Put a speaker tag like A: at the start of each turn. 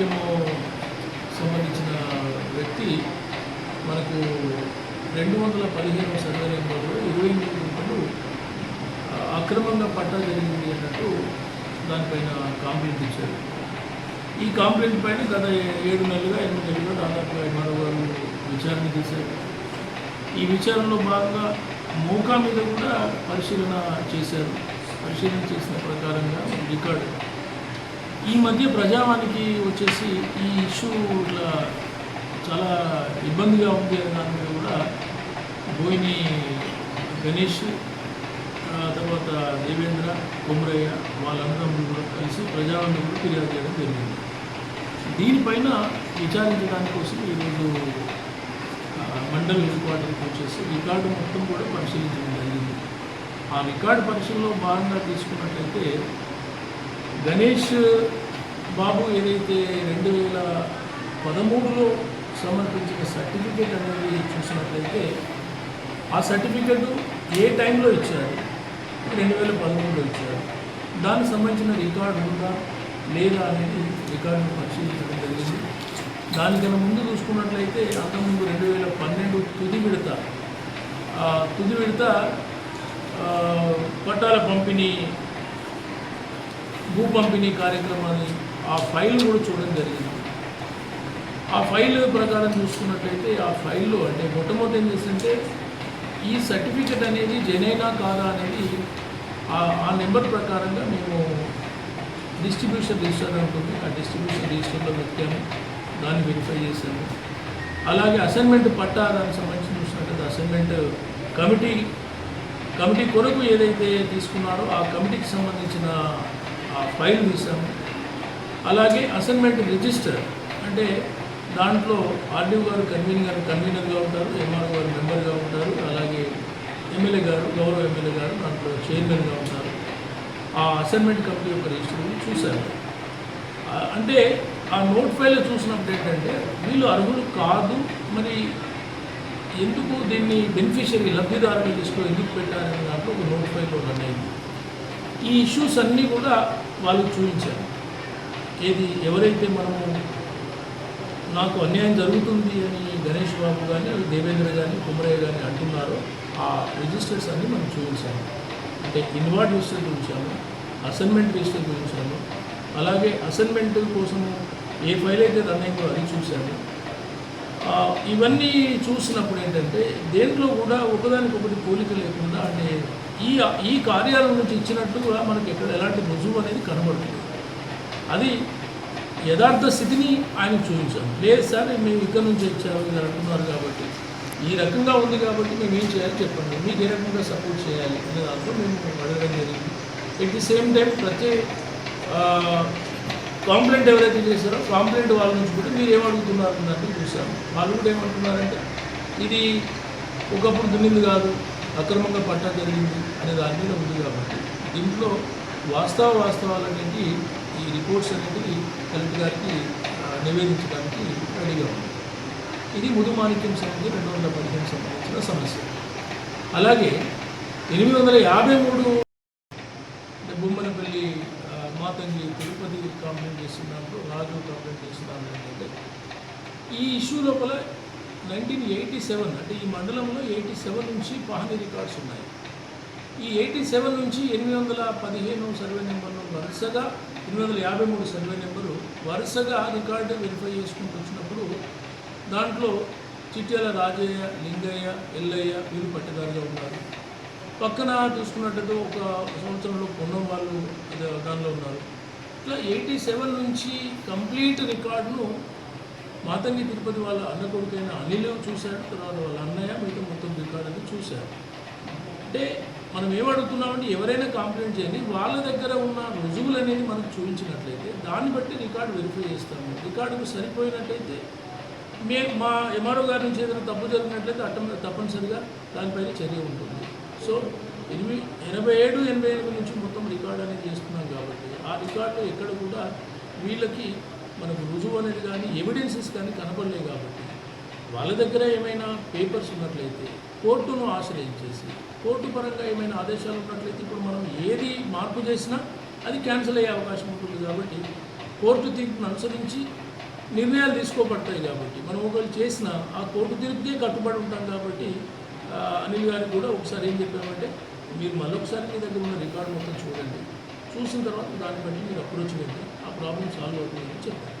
A: రాజకీయము సంబంధించిన వ్యక్తి మనకు రెండు వందల పదిహేను సర్వేలో ఇరవై ఎనిమిది గుంటలు అక్రమంగా పట్టా జరిగింది అన్నట్టు దానిపైన కాంప్లైంట్ ఇచ్చారు. ఈ కాంప్లైంట్ పైన గత ఏడు నెలలుగా ఎనిమిది నెలలుగా దాదాపు ఎంఆర్ఓ గారు విచారణ చేశారు. ఈ విచారణలో భాగంగా మూకా మీద కూడా పరిశీలన చేశారు. పరిశీలన చేసిన ప్రకారంగా రికార్డు ఈ మధ్య ప్రజావానికి వచ్చేసి ఈ ఇష్యూ ఇట్లా చాలా ఇబ్బందిగా ఉంది అనే దాని మీద కూడా బోయిని గణేష్ తర్వాత దేవేంద్ర కుమ్రయ్య వాళ్ళందరం కూడా కలిసి ప్రజావాణి కూడా ఫిర్యాదు చేయడం జరిగింది. దీనిపైన విచారించడానికి కోసం ఈరోజు ఆ, మండల్ హెడ్ క్వార్టర్కి వచ్చేసి రికార్డు మొత్తం కూడా పరిశీలించడం జరిగింది. ఆ రికార్డు పరిశీలనలో భాగంగా తీసుకున్నట్లయితే గణేష్ బాబు ఏదైతే రెండు వేల పదమూడులో సమర్పించిన సర్టిఫికేట్ అనేది చూసినట్లయితే ఆ సర్టిఫికెట్ ఏ టైంలో ఇచ్చారు? రెండు వేల పదమూడులో ఇచ్చారు. దానికి సంబంధించిన రికార్డు ఉందా? లేదా అనేది రికార్డును పరిశీలించడం జరిగింది. దానికన్నా ముందు చూసుకున్నట్లయితే అంతకుముందు రెండు వేల పన్నెండు తుది విడత ఆ తుది విడత పట్టాల పంపిణీ భూ పంపిణీ కార్యక్రమాన్ని ఆ ఫైల్ కూడా చూడడం జరిగింది. ఆ ఫైల్ ప్రకారం చూసుకున్నట్లయితే ఆ ఫైల్లో అంటే మొట్టమొదటి ఏం చేసింటే ఈ సర్టిఫికెట్ అనేది జనైనా కాదా అనేది ఆ- నెంబర్ ప్రకారంగా మేము డిస్ట్రిబ్యూషన్ రిజిస్టర్ ఉంటుంది ఆ డిస్ట్రిబ్యూషన్ రిజిస్టర్లో పెట్టాము. దాన్ని వెరిఫై చేశాము. అలాగే అసైన్మెంట్ పట్టా దానికి సంబంధించి చూసినట్లయితే అసైన్మెంట్ కమిటీ కమిటీ కొరకు ఏదైతే తీసుకున్నారో ఆ కమిటీకి సంబంధించిన ఆ ఫైల్ తీసాము. అలాగే అసైన్మెంట్ రిజిస్టర్ అంటే దాంట్లో ఆర్డీఓ గారు కన్వీనర్ గారు కన్వీనర్గా ఉంటారు ఎంఆర్ఓ గారు మెంబర్గా ఉంటారు అలాగే ఎమ్మెల్యే గారు గౌరవ ఎమ్మెల్యే గారు దాంట్లో చైర్మన్గా ఉంటారు. ఆ అసైన్మెంట్ కమిటీ యొక్క రిజిస్టర్ చూశారు. అంటే ఆ నోట్ ఫైల్ చూసినప్పుడు ఏంటంటే వీళ్ళు అర్హులు కాదు మరి ఎందుకు దీన్ని బెనిఫిషియరీ లబ్ధిదారుల లిస్టులో ఎందుకు పెట్టారనే దాంట్లో ఒక నోట్ ఫైల్లో రన్ ఈ ఇష్యూస్ అన్నీ కూడా వాళ్ళు చూపించారు. ఏది ఎవరైతే మనము నాకు అన్యాయం జరుగుతుంది అని గణేష్ బాబు కానీ దేవేంద్ర కానీ కుమరయ్య కానీ అంటున్నారో ఆ రిజిస్టర్స్ అన్నీ మనం చూపించాము. అంటే ఇన్వార్డ్ రిజిస్టర్ చూపించాము అసైన్మెంట్ రిజిస్టర్ చూపించాము. అలాగే అసైన్మెంట్ కోసం ఏ ఫైల్ అయితే రన్ అయిందో అది చూశాము. ఇవన్నీ చూసినప్పుడు ఏంటంటే దేంట్లో కూడా ఒకదానికొకటి పోలిక లేకుండా అంటే ఈ ఈ కార్యాలయం నుంచి ఇచ్చినట్టుగా మనకి ఎక్కడ ఎలాంటి రుజువు అనేది కనబడుతుంది అది యథార్థ స్థితిని ఆయన చూపించాము లేదు సార్ మేము ఇక్కడ నుంచి ఇచ్చాము ఇలా అంటున్నారు కాబట్టి. ఈ రకంగా ఉంది కాబట్టి మేము ఏం చేయాలి చెప్పండి. మీకు ఏ రకంగా సపోర్ట్ చేయాలి అనే దాంట్లో మేము అడగడం జరిగింది. ఎట్ ది సేమ్ టైం ప్రతి కాంప్లైంట్ ఎవరైతే చేశారో కాంప్లైంట్ వాళ్ళ నుంచి కూడా మీరు ఏమడుగుతున్నారు అన్నట్టు చూసాము వాళ్ళు కూడా ఏమంటున్నారంటే ఇది ఒకప్పుడు దున్నింది కాదు అక్రమంగా పట్టా జరిగింది అనే దాని మీద ఉంది కాబట్టి దీంట్లో వాస్తవ వాస్తవాలన్నింటి ఈ రిపోర్ట్స్ అనేది కలెక్టర్ గారికి నివేదించడానికి రెడీగా ఉంది. ఇది ముదుమాణిక్యం సంబంధించి రెండు వందల పదిహేను సంబంధించిన సమస్య. అలాగే ఎనిమిది వందల యాభై మూడు బొమ్మనపల్లి మాతంగి తిరుపతి కంప్లైంట్ చేస్తున్నప్పుడు రాజు కంప్లైంట్ చేస్తున్నారు ఏంటంటే ఈ ఇష్యూ లోపల నైన్టీన్ ఎయిటీ సెవెన్ అంటే ఈ మండలంలో ఎయిటీ సెవెన్ నుంచి పహని రికార్డ్స్ ఉన్నాయి. ఈ ఎయిటీ సెవెన్ నుంచి ఎనిమిది వందల పదిహేను సర్వే నెంబర్లు వరుసగా ఎనిమిది వందల యాభై మూడు సర్వే నెంబరు వరుసగా రికార్డు వెరిఫై చేసుకుంటూ వచ్చినప్పుడు దాంట్లో చిట్యాల రాజయ్య లింగయ్య ఎల్లయ్య వీరు పట్టేదారుగా ఉన్నారు. పక్కన చూసుకున్నట్టయితే ఒక సంవత్సరంలో పొన్నం వాళ్ళు దానిలో ఉన్నారు. ఇట్లా ఎయిటీ సెవెన్ నుంచి కంప్లీట్ రికార్డును మాతంగి తిరుపతి వాళ్ళ అన్న కొడుకైన అనిల్ చూశాడు తర్వాత వాళ్ళ అన్నయ్య మిగతా మొత్తం రికార్డు అనేది చూశారు. అంటే మనం ఏమడుగుతున్నామంటే ఎవరైనా కంప్లైంట్ చేయండి వాళ్ళ దగ్గర ఉన్న రుజువులు అనేది మనం చూపించినట్లయితే దాన్ని బట్టి రికార్డు వెరిఫై చేస్తాము. రికార్డుకు సరిపోయినట్లయితే మే మా ఎంఆర్ఓ గారి నుంచి ఏదైనా తప్పు జరిగినట్లయితే అట్ట తప్పనిసరిగా దానిపైన చర్య ఉంటుంది. సో ఎనిమిది ఎనభై ఏడు ఎనభై ఎనిమిది నుంచి మొత్తం రికార్డు అనేది చేస్తున్నాం కాబట్టి ఆ రికార్డు ఎక్కడ కూడా వీళ్ళకి మనకు రుజువు అనేది కానీ ఎవిడెన్సెస్ కానీ కనపడలేవు కాబట్టి వాళ్ళ దగ్గర ఏమైనా పేపర్స్ ఉన్నట్లయితే కోర్టును ఆశ్రయించేసి కోర్టు పరంగా ఏమైనా ఆదేశాలు ఉన్నట్లయితే ఇప్పుడు మనం ఏది మార్పు చేసినా అది క్యాన్సిల్ అయ్యే అవకాశం ఉంటుంది కాబట్టి కోర్టు తీర్పును అనుసరించి నిర్ణయాలు తీసుకోబడతాయి కాబట్టి మనం ఒకవేళ చేసిన ఆ కోర్టు తీర్పుకే కట్టుబడి ఉంటాం కాబట్టి అనిల్ గారికి కూడా ఒకసారి ఏం చెప్పామంటే మీరు మళ్ళొకసారి మీ దగ్గర ఉన్న రికార్డు మొత్తం చూడండి. చూసిన తర్వాత దాన్ని బట్టి మీరు అప్రోచ్ పెట్టండి ఆ ప్రాబ్లం సాల్వ్ అవుతుందని చెప్పారు